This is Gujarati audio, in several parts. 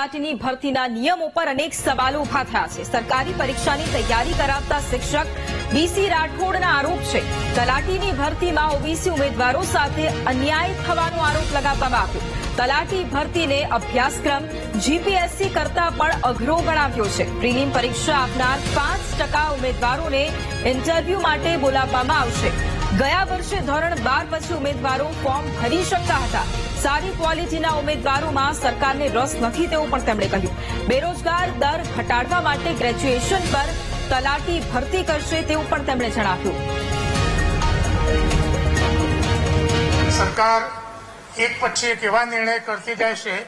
તલાટીની ભરતીના નિયમો પર અનેક સવાલો ઊભા થયા છે. સરકારી પરીક્ષાની તૈયારી કરાવતા શિક્ષક બીસી રાઠોડના આરોપ છે. તલાટીની ભરતીમાં ઓબીસી ઉમેદવારો સાથે અન્યાય થવાનો આરોપ લગાવવામાં આવ્યો. તલાટી ભરતીને અભ્યાસક્રમ જીપીએસસી કરતા પણ અઘરો ગણાવ્યો છે. પ્રિલિમ પરીક્ષા આપનાર પાંચ ટકા ઉમેદવારોને ઇન્ટરવ્યૂ માટે બોલાવવામાં આવશે. ગયા વર્ષે ધોરણ બાર પછી ઉમેદવારો ફોર્મ ભરી શકતા હતા. સારી ક્વોલિટીના ઉમેદવારોમાં સરકારને રસ નથી તેવું પણ તેમણે કહ્યું. બેરોજગાર દર ઘટાડવા માટે ગ્રેજ્યુએશન પર તલાટી ભરતી કરશે તેવું પણ તેમણે જણાવ્યું. સરકાર એક પછી એક એવા નિર્ણય કરતી જાય છે,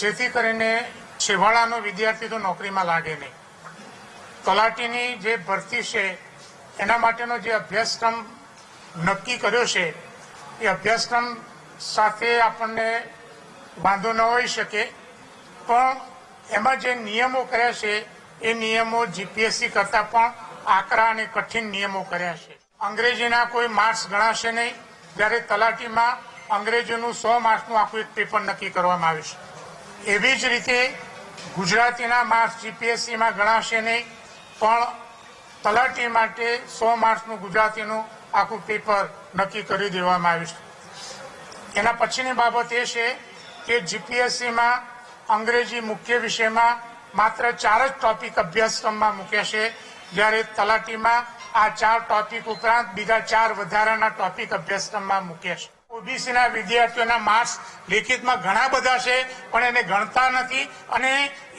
જેથી કરીને છેવાડાનો વિદ્યાર્થી તો નોકરીમાં લાગે નહીં. તલાટીની જે ભરતી છે, એના માટેનો જે અભ્યાસક્રમ નક્કી કર્યો છે એ અભ્યાસક્રમ સાથે આપણને વાંધો ન હોઈ શકે, પણ એમાં જે નિયમો કર્યા છે, એ નિયમો જીપીએસસી કરતાં પણ આકરા અને કઠિન નિયમો કર્યા છે. અંગ્રેજીના કોઈ માર્ક્સ ગણાશે નહીં, જ્યારે તલાટીમાં અંગ્રેજીનું સો માર્ક્સનું આખું એક પેપર નક્કી કરવામાં આવ્યું છે. એવી જ રીતે ગુજરાતીના માર્ક્સ જીપીએસસીમાં ગણાશે નહીં, પણ તલાટી માટે સો માર્ક્સનું ગુજરાતીનું આખું પેપર નક્કી કરી દેવામાં આવ્યું છે. એના પછીની બાબત એ છે કે જીપીએસસીમાં અંગ્રેજી મુખ્ય વિષયમાં માત્ર ચાર જ ટોપિક અભ્યાસક્રમમાં મૂક્યા છે. જ્યારે તલાટીમાં આ ચાર ટોપિક ઉપરાંત બીજા ચાર વધારાના ટોપિક અભ્યાસક્રમમાં મૂક્યા છે. ઓબીસીના વિદ્યાર્થીઓના માર્ક્સ લેખિતમાં ઘણા બધા છે, પણ એને ગણતા નથી અને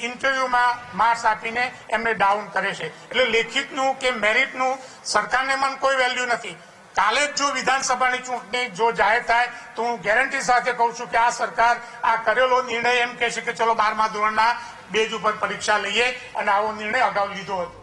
ઇન્ટરવ્યુમાં માર્ક્સ આપીને એમને ડાઉન કરે છે. એટલે લેખિતનું કે મેરિટનું સરકારને મન કોઈ વેલ્યુ નથી. કાલે જ જો વિધાનસભાની ચૂંટણી જો જાહેર થાય, તો હું ગેરંટી સાથે કહું છું કે આ સરકાર આ કરેલો નિર્ણય એમ કહે છે કે ચલો બારમા ધોરણના બેજ ઉપર પરીક્ષા લઈએ અને આવો નિર્ણય અગાઉ લીધો હતો.